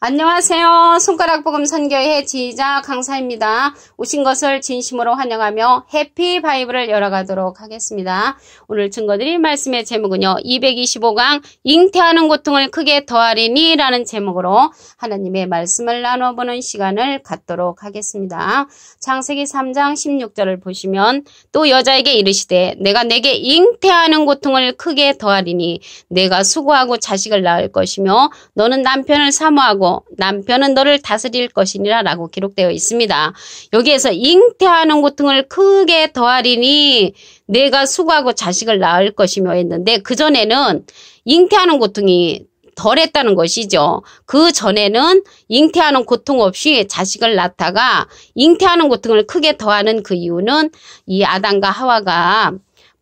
안녕하세요. 손가락 복음 선교의 지휘자 강사입니다. 오신 것을 진심으로 환영하며 해피 바이블을 열어가도록 하겠습니다. 오늘 증거드릴 말씀의 제목은요. 225강 잉태하는 고통을 크게 더하리니 라는 제목으로 하나님의 말씀을 나눠보는 시간을 갖도록 하겠습니다. 창세기 3장 16절을 보시면 또 여자에게 이르시되 내가 내게 잉태하는 고통을 크게 더하리니 내가 수고하고 자식을 낳을 것이며 너는 남편을 사모하고 남편은 너를 다스릴 것이니라 라고 기록되어 있습니다. 여기에서 잉태하는 고통을 크게 더하리니 내가 수고하고 자식을 낳을 것이며 했는데 그전에는 잉태하는 고통이 덜했다는 것이죠. 그 전에는 잉태하는 고통 없이 자식을 낳다가 잉태하는 고통을 크게 더하는 그 이유는 이 아담과 하와가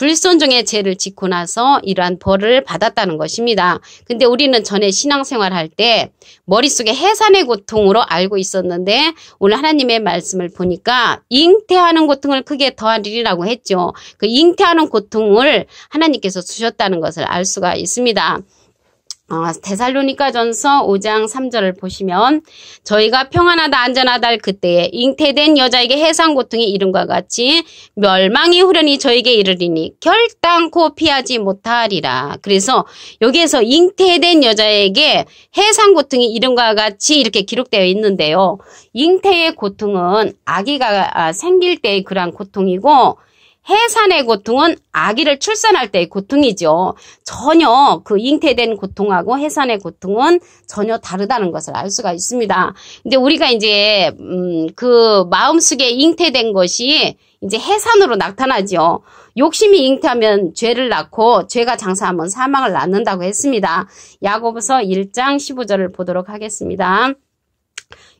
불순종의 죄를 짓고 나서 이러한 벌을 받았다는 것입니다. 근데 우리는 전에 신앙생활 할 때 머릿속에 해산의 고통으로 알고 있었는데 오늘 하나님의 말씀을 보니까 잉태하는 고통을 크게 더하리라고 했죠. 그 잉태하는 고통을 하나님께서 주셨다는 것을 알 수가 있습니다. 어, 데살로니가 전서 5장 3절을 보시면 저희가 평안하다 안전하다 할 그때에 잉태된 여자에게 해상 고통이 이름과 같이 멸망이 후련히 저에게 이르리니 결단코 피하지 못하리라. 그래서 여기에서 잉태된 여자에게 해상 고통이 이름과 같이 이렇게 기록되어 있는데요. 잉태의 고통은 아기가 아, 생길 때의 그러한 고통이고 해산의 고통은 아기를 출산할 때의 고통이죠. 전혀 그 잉태된 고통하고 해산의 고통은 전혀 다르다는 것을 알 수가 있습니다. 근데 우리가 이제 음, 그 마음속에 잉태된 것이 이제 해산으로 나타나죠. 욕심이 잉태하면 죄를 낳고 죄가 장사하면 사망을 낳는다고 했습니다. 야고보서 1장 15절을 보도록 하겠습니다.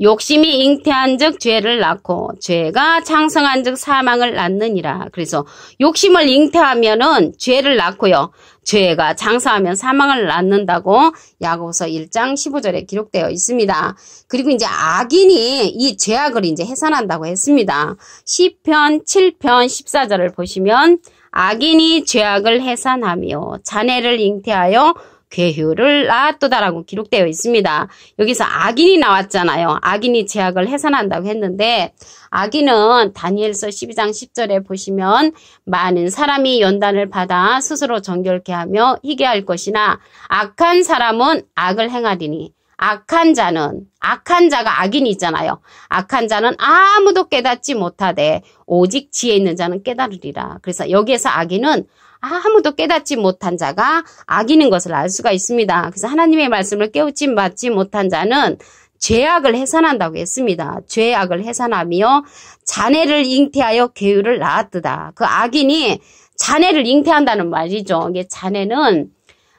욕심이 잉태한 즉 죄를 낳고 죄가 창성한 즉 사망을 낳느니라. 그래서 욕심을 잉태하면은 죄를 낳고요. 죄가 장사하면 사망을 낳는다고 야고보서 1장 15절에 기록되어 있습니다. 그리고 이제 악인이 이 죄악을 이제 해산한다고 했습니다. 시편 7편 14절을 보시면 악인이 죄악을 해산하며 자네를 잉태하여 괴휴를 낳았도다라고 기록되어 있습니다. 여기서 악인이 나왔잖아요. 악인이 제약을 해산한다고 했는데 악인은 다니엘서 12장 10절에 보시면 많은 사람이 연단을 받아 스스로 정결케 하며 희게 할 것이나 악한 사람은 악을 행하리니 악한 자는 악한 자가 악인이 있잖아요. 악한 자는 아무도 깨닫지 못하되 오직 지혜 있는 자는 깨달으리라. 그래서 여기에서 악인은 아무도 깨닫지 못한 자가 악인인 것을 알 수가 있습니다. 그래서 하나님의 말씀을 깨우침 받지 못한 자는 죄악을 해산한다고 했습니다. 죄악을 해산하며 자네를 잉태하여 계율을 낳았다. 그 악인이 자네를 잉태한다는 말이죠. 이게 자네는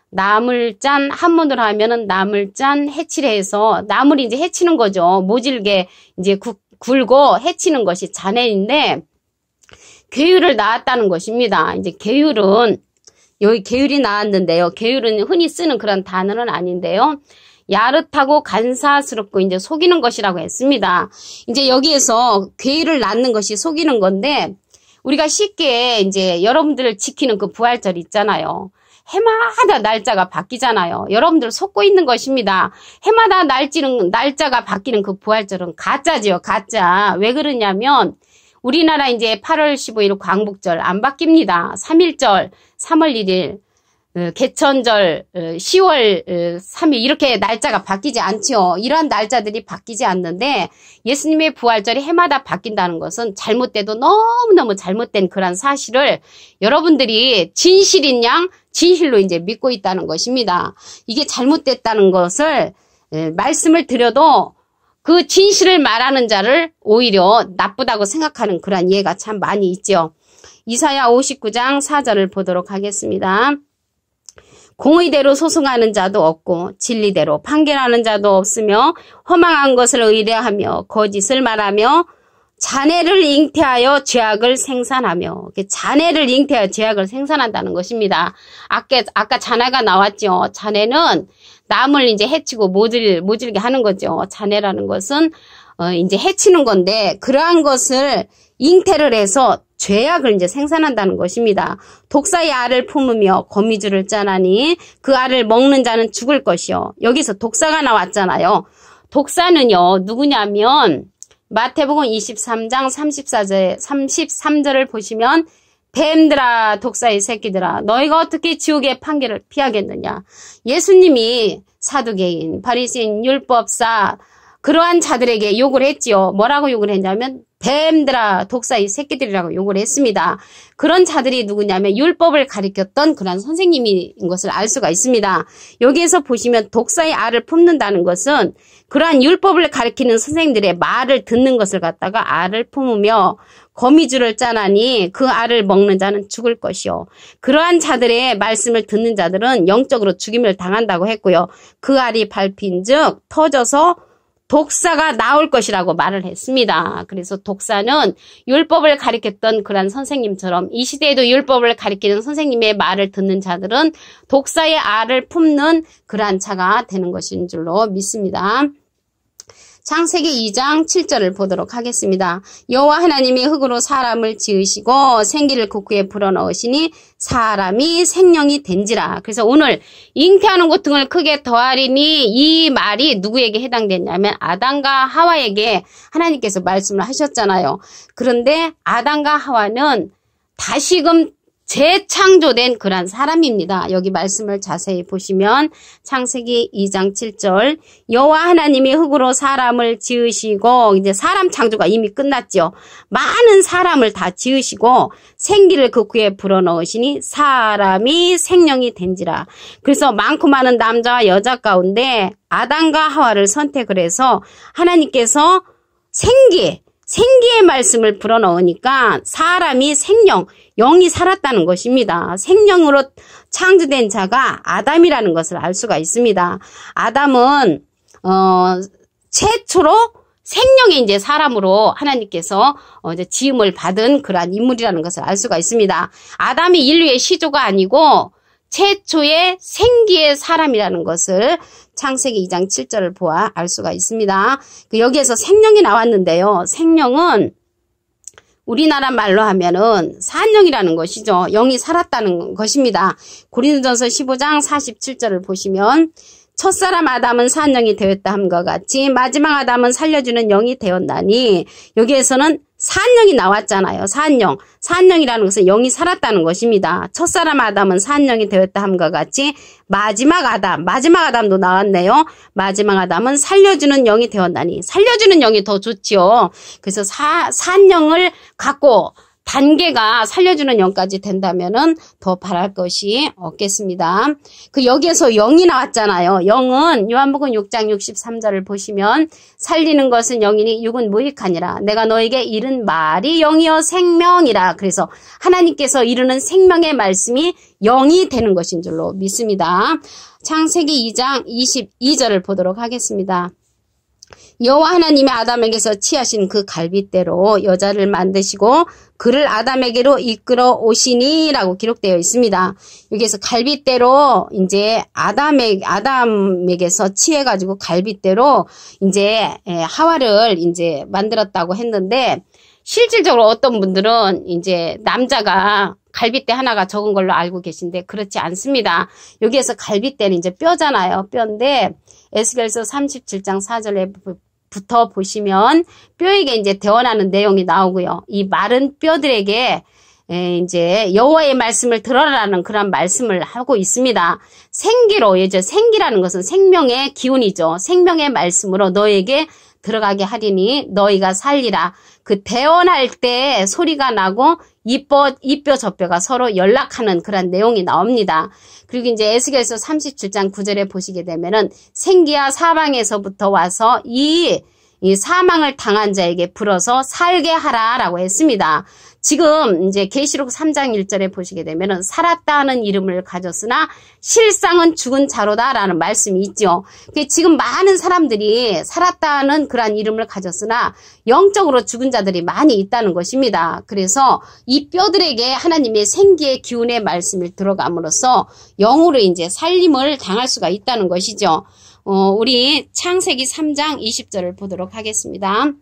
나물 짠 한문으로 하면은 나물 짠 해치래 해서 나물이 이제 해치는 거죠. 모질게 이제 구, 굴고 해치는 것이 자네인데 계율을 낳았다는 것입니다. 이제 계율은 여기 계율이 나왔는데요. 계율은 흔히 쓰는 그런 단어는 아닌데요. 야릇하고 간사스럽고 이제 속이는 것이라고 했습니다. 이제 여기에서 계율을 낳는 것이 속이는 건데 우리가 쉽게 이제 여러분들을 지키는 그 부활절 있잖아요. 해마다 날짜가 바뀌잖아요. 여러분들 속고 있는 것입니다. 해마다 날찌는 날짜가 바뀌는 그 부활절은 가짜지요, 가짜. 왜 그러냐면 우리나라 이제 8월 15일 광복절 안 바뀝니다. 3일절, 3월 1일, 어, 개천절, 10월 어, 3일 어, 이렇게 날짜가 바뀌지 않죠. 이러한 날짜들이 바뀌지 않는데 예수님의 부활절이 해마다 바뀐다는 것은 잘못돼도 너무너무 잘못된 그런 사실을 여러분들이 진실인 양 진실로 이제 믿고 있다는 것입니다. 이게 잘못됐다는 것을 말씀을 드려도 그 진실을 말하는 자를 오히려 나쁘다고 생각하는 그런 예가 참 많이 있죠. 이사야 59장 4절을 보도록 하겠습니다. 공의대로 소송하는 자도 없고 진리대로 판결하는 자도 없으며 허망한 것을 의뢰하며 거짓을 말하며 자네를 잉태하여 죄악을 생산하며 자네를 잉태하여 죄악을 생산한다는 것입니다. 아까 아까 자네가 나왔죠. 자네는 남을 이제 해치고 모질, 모질게 하는 거죠. 자네라는 것은, 어, 이제 해치는 건데, 그러한 것을 잉태를 해서 죄악을 이제 생산한다는 것입니다. 독사의 알을 품으며 거미줄을 짜나니 그 알을 먹는 자는 죽을 것이요. 여기서 독사가 나왔잖아요. 독사는요, 누구냐면, 마태복음 23장 34절, 33절을 보시면, 뱀들아, 독사의 새끼들아, 너희가 어떻게 지옥의 판결을 피하겠느냐. 예수님이 사두개인, 바리새인, 율법사, 그러한 자들에게 욕을 했지요. 뭐라고 욕을 했냐면 뱀들아 독사의 새끼들이라고 욕을 했습니다. 그런 자들이 누구냐면 율법을 가리켰던 그런 선생님인 것을 알 수가 있습니다. 여기에서 보시면 독사의 알을 품는다는 것은 그러한 율법을 가리키는 선생님들의 말을 듣는 것을 갖다가 알을 품으며 거미줄을 짜나니 그 알을 먹는 자는 죽을 것이요. 그러한 자들의 말씀을 듣는 자들은 영적으로 죽임을 당한다고 했고요. 그 알이 밟힌 즉 터져서 독사가 나올 것이라고 말을 했습니다. 그래서 독사는 율법을 가리켰던 그런 선생님처럼 이 시대에도 율법을 가리키는 선생님의 말을 듣는 자들은 독사의 알을 품는 그러한 차가 되는 것인 줄로 믿습니다. 창세기 2장 7절을 보도록 하겠습니다. 여호와 하나님이 흙으로 사람을 지으시고 생기를 그 국구에 불어넣으시니 사람이 생명이 된지라. 그래서 오늘 잉태하는 고통을 크게 더하리니 이 말이 누구에게 해당됐냐면 아담과 하와에게 하나님께서 말씀을 하셨잖아요. 그런데 아담과 하와는 다시금 재창조된 그런 사람입니다. 여기 말씀을 자세히 보시면 창세기 2장 7절 여호와 하나님이 흙으로 사람을 지으시고 이제 사람 창조가 이미 끝났죠. 많은 사람을 다 지으시고 생기를 그 구에 불어넣으시니 사람이 생명이 된지라. 그래서 많고 많은 남자와 여자 가운데 아담과 하와를 선택을 해서 하나님께서 생기 생기의 말씀을 불어넣으니까 사람이 생명, 영이 살았다는 것입니다. 생명으로 창조된 자가 아담이라는 것을 알 수가 있습니다. 아담은 어, 최초로 생명의 이제 사람으로 하나님께서 어, 이제 지음을 받은 그러한 인물이라는 것을 알 수가 있습니다. 아담이 인류의 시조가 아니고 최초의 생기의 사람이라는 것을 창세기 2장 7절을 보아 알 수가 있습니다. 그 여기에서 생명이 나왔는데요. 생명은 우리나라 말로 하면은 산영이라는 것이죠. 영이 살았다는 것입니다. 고린도전서 15장 47절을 보시면 첫사람 아담은 산영이 되었다 함과 같이 마지막 아담은 살려주는 영이 되었나니 여기에서는 산영이 나왔잖아요. 산영. 산영이라는 것은 영이 살았다는 것입니다. 첫사람 아담은 산영이 되었다 함과 같이 마지막 아담, 마지막 아담도 나왔네요. 마지막 아담은 살려주는 영이 되었나니 살려주는 영이 더 좋지요. 그래서 사, 산영을 갖고 단계가 살려주는 영까지 된다면은 더 바랄 것이 없겠습니다. 그 여기에서 영이 나왔잖아요. 영은 요한복음 6장 63절을 보시면 살리는 것은 영이니 육은 무익하니라. 내가 너에게 이른 말이 영이여 생명이라. 그래서 하나님께서 이르는 생명의 말씀이 영이 되는 것인 줄로 믿습니다. 창세기 2장 22절을 보도록 하겠습니다. 여호와 하나님의 아담에게서 취하신 그 갈빗대로 여자를 만드시고 그를 아담에게로 이끌어 오시니라고 기록되어 있습니다. 여기에서 갈빗대로 이제 아담에 아담에게서 취해 가지고 갈빗대로 이제 하와를 이제 만들었다고 했는데 실질적으로 어떤 분들은 이제 남자가 갈빗대 하나가 적은 걸로 알고 계신데 그렇지 않습니다. 여기에서 갈빗대는 이제 뼈잖아요. 뼈인데 에스겔서 37장 4절에 부터 보시면 뼈에게 이제 대원하는 내용이 나오고요. 이 마른 뼈들에게 에, 이제 여호와의 말씀을 들어라는 그런 말씀을 하고 있습니다. 생기로 이제 생기라는 것은 생명의 기운이죠. 생명의 말씀으로 너에게 들어가게 하리니 너희가 살리라. 그 대원할 때 소리가 나고 이뼈 이뼈 저뼈가 서로 연락하는 그런 내용이 나옵니다. 그리고 이제 에스겔서 37장 9절에 보시게 되면은 생기와 사방에서부터 와서 이, 이 사망을 당한 자에게 불어서 살게 하라라고 했습니다. 지금 이제 계시록 3장 1절에 보시게 되면은 살았다 는 이름을 가졌으나 실상은 죽은 자로다라는 말씀이 있죠. 지금 많은 사람들이 살았다는 그러한 이름을 가졌으나 영적으로 죽은 자들이 많이 있다는 것입니다. 그래서 이 뼈들에게 하나님의 생기의 기운의 말씀을 들어감으로써 영으로 이제 살림을 당할 수가 있다는 것이죠. 어, 우리 창세기 3장 20절을 보도록 하겠습니다.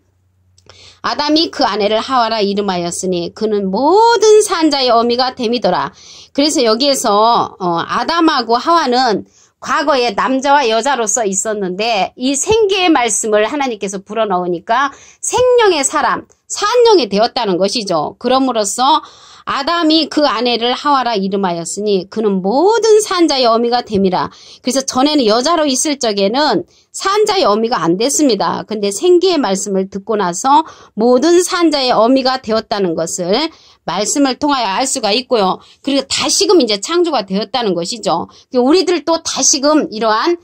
아담이 그 아내를 하와라 이름하였으니 그는 모든 산자의 어미가 됨이더라. 그래서 여기에서 어, 아담하고 하와는 과거에 남자와 여자로서 있었는데 이 생계의 말씀을 하나님께서 불어넣으니까 생명의 사람, 산령이 되었다는 것이죠. 그럼으로써 아담이 그 아내를 하와라 이름하였으니 그는 모든 산자의 어미가 됨이라. 그래서 전에는 여자로 있을 적에는 산자의 어미가 안 됐습니다. 근데 생기의 말씀을 듣고 나서 모든 산자의 어미가 되었다는 것을 말씀을 통하여 알 수가 있고요. 그리고 다시금 이제 창조가 되었다는 것이죠. 우리들도 다시금 이러한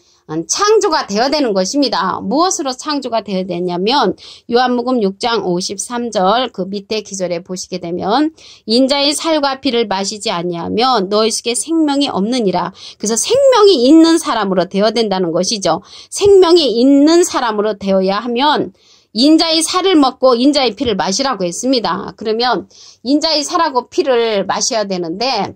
창조가 되어야 되는 것입니다. 무엇으로 창조가 되어야 되냐면 요한복음 6장 53절 그 밑에 기절에 보시게 되면 인자의 살과 피를 마시지 아니하면 너희 속에 생명이 없느니라. 그래서 생명이 있는 사람으로 되어야 된다는 것이죠. 생명이 있는 사람으로 되어야 하면 인자의 살을 먹고 인자의 피를 마시라고 했습니다. 그러면 인자의 살하고 피를 마셔야 되는데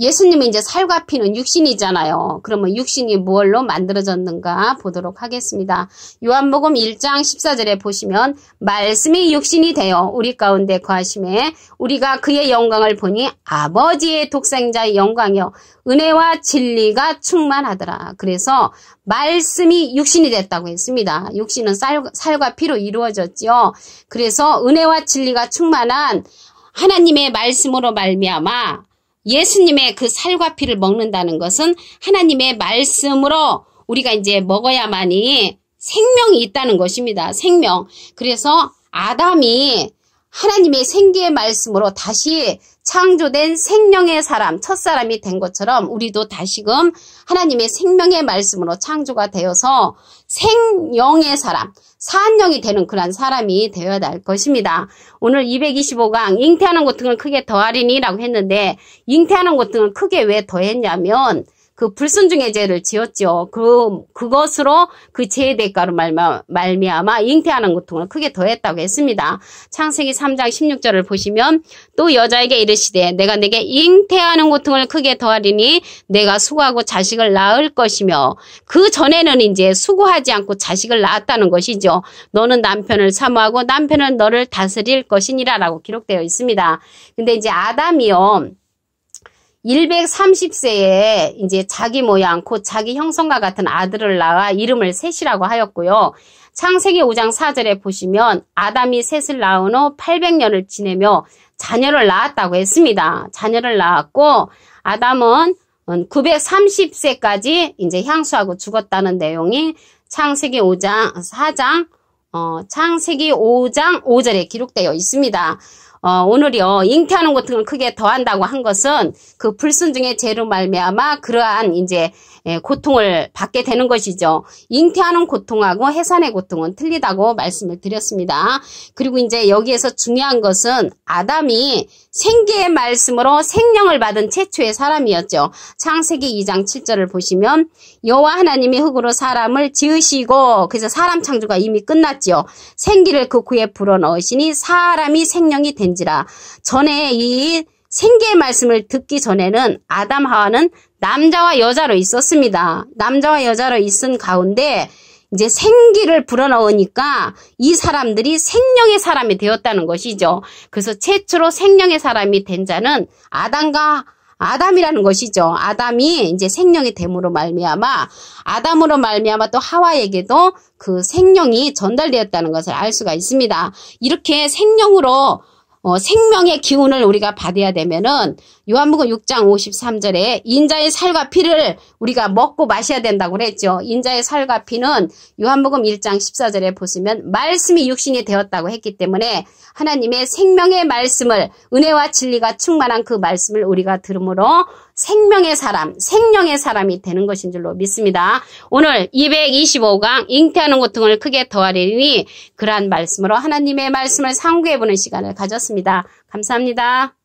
예수님은 이제 살과 피는 육신이잖아요. 그러면 육신이 무엇로 만들어졌는가 보도록 하겠습니다. 요한복음 1장 14절에 보시면 말씀이 육신이 되어 우리 가운데 거하심에 우리가 그의 영광을 보니 아버지의 독생자의 영광이요 은혜와 진리가 충만하더라. 그래서 말씀이 육신이 됐다고 했습니다. 육신은 살, 살과 피로 이루어졌지요. 그래서 은혜와 진리가 충만한 하나님의 말씀으로 말미암아 예수님의 그 살과 피를 먹는다는 것은 하나님의 말씀으로 우리가 이제 먹어야만이 생명이 있다는 것입니다. 생명. 그래서 아담이 하나님의 생기의 말씀으로 다시 창조된 생명의 사람, 첫 사람이 된 것처럼 우리도 다시금 하나님의 생명의 말씀으로 창조가 되어서 생영의 사람, 산영이 되는 그런 사람이 되어야 할 것입니다. 오늘 225강 잉태하는 고통을 크게 더하리니라고 했는데 잉태하는 고통을 크게 왜 더했냐면 그 불순종의 죄를 지었죠. 그 그것으로 그 죄의 대가로 말마, 말미암아 잉태하는 고통을 크게 더했다고 했습니다. 창세기 3장 16절을 보시면 또 여자에게 이르시되 내가 내게 잉태하는 고통을 크게 더하리니 내가 수고하고 자식을 낳을 것이며 그 전에는 이제 수고하지 않고 자식을 낳았다는 것이죠. 너는 남편을 사모하고 남편은 너를 다스릴 것이니라라고 기록되어 있습니다. 근데 이제 아담이요. 130세에 이제 자기 모양, 곧 자기 형성과 같은 아들을 낳아 이름을 셋이라고 하였고요. 창세기 5장 4절에 보시면 아담이 셋을 낳은 후 800년을 지내며 자녀를 낳았다고 했습니다. 자녀를 낳았고 아담은 930세까지 이제 향수하고 죽었다는 내용이 창세기 5장 4장 어, 창세기 5장 5절에 기록되어 있습니다. 어, 오늘이요 잉태하는 고통을 크게 더한다고 한 것은 그 불순종의 죄로 말미암아 그러한 이제 예, 고통을 받게 되는 것이죠. 잉태하는 고통하고 해산의 고통은 틀리다고 말씀을 드렸습니다. 그리고 이제 여기에서 중요한 것은 아담이 생계의 말씀으로 생명을 받은 최초의 사람이었죠. 창세기 2장 7절을 보시면 여호와 하나님이 흙으로 사람을 지으시고 그래서 사람 창조가 이미 끝났지요. 생기를 그 구에 불어넣으시니 사람이 생명이 된지라. 전에 이 생계의 말씀을 듣기 전에는 아담 하와는 남자와 여자로 있었습니다. 남자와 여자로 있은 가운데 이제 생기를 불어넣으니까 이 사람들이 생명의 사람이 되었다는 것이죠. 그래서 최초로 생명의 사람이 된 자는 아담과 아담이라는 것이죠. 아담이 이제 생명이 됨으로 말미암아 아담으로 말미암아 또 하와에게도 그 생명이 전달되었다는 것을 알 수가 있습니다. 이렇게 생명으로 어, 생명의 기운을 우리가 받아야 되면은 요한복음 6장 53절에 인자의 살과 피를 우리가 먹고 마셔야 된다고 그랬죠. 인자의 살과 피는 요한복음 1장 14절에 보시면 말씀이 육신이 되었다고 했기 때문에 하나님의 생명의 말씀을 은혜와 진리가 충만한 그 말씀을 우리가 들음으로 생명의 사람, 생명의 사람이 되는 것인 줄로 믿습니다. 오늘 225강 잉태하는 고통을 크게 더하리니 그러한 말씀으로 하나님의 말씀을 상고해보는 시간을 가졌습니다. 감사합니다.